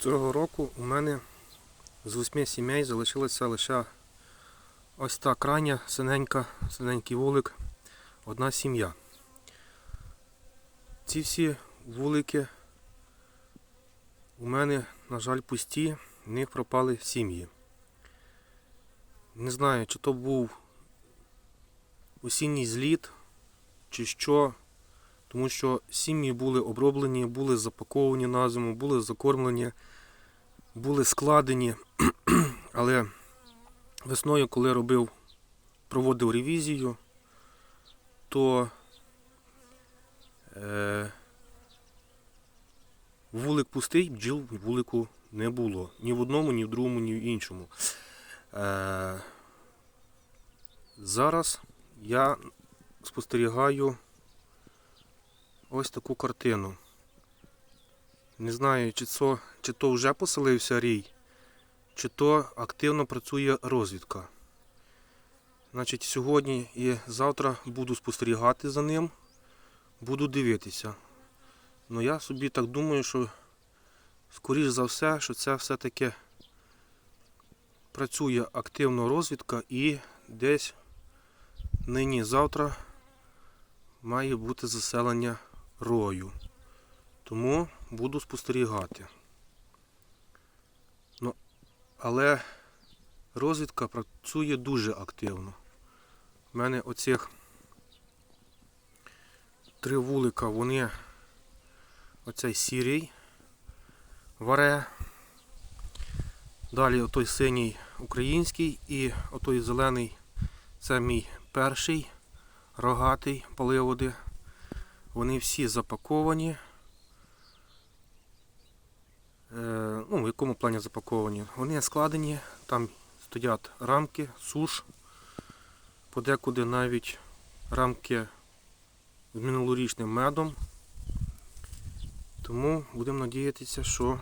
Цього року у мене з восьми сімей залишилася лише ось та крайня синенька, синенький вулик, одна сім'я. Ці всі вулики у мене, на жаль, пусті, в них пропали сім'ї. Не знаю, чи то був осінній зліт, чи що, тому що сім'ї були оброблені, були запаковані на зиму, були закормлені, були складені. Але весною, коли робив, проводив ревізію, то е, вулик пустий, бджіл вулику не було. Ні в одному, ні в другому, ні в іншому. Е, зараз я спостерігаю ось таку картину. Не знаю, чи, це, чи то вже поселився рій, чи то активно працює розвідка. Значить, сьогодні і завтра буду спостерігати за ним, буду дивитися. Ну я собі так думаю, що скоріш за все, що це все-таки працює активно розвідка і десь нині завтра має бути заселення рою. Тому буду спостерігати. Ну, але розвідка працює дуже активно. У мене оцих три вулика, вони оцей сірий варе. Далі отой синій український і отой зелений це мій перший рогатий паливоди. Вони всі запаковані. Е, ну, в якому плані запаковані? Вони складені, там стоять рамки, суш, подекуди навіть рамки з минулорічним медом. Тому будемо надіятися, що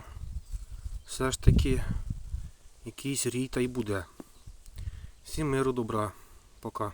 все ж таки якийсь рій та й буде. Всім миру добра. Пока.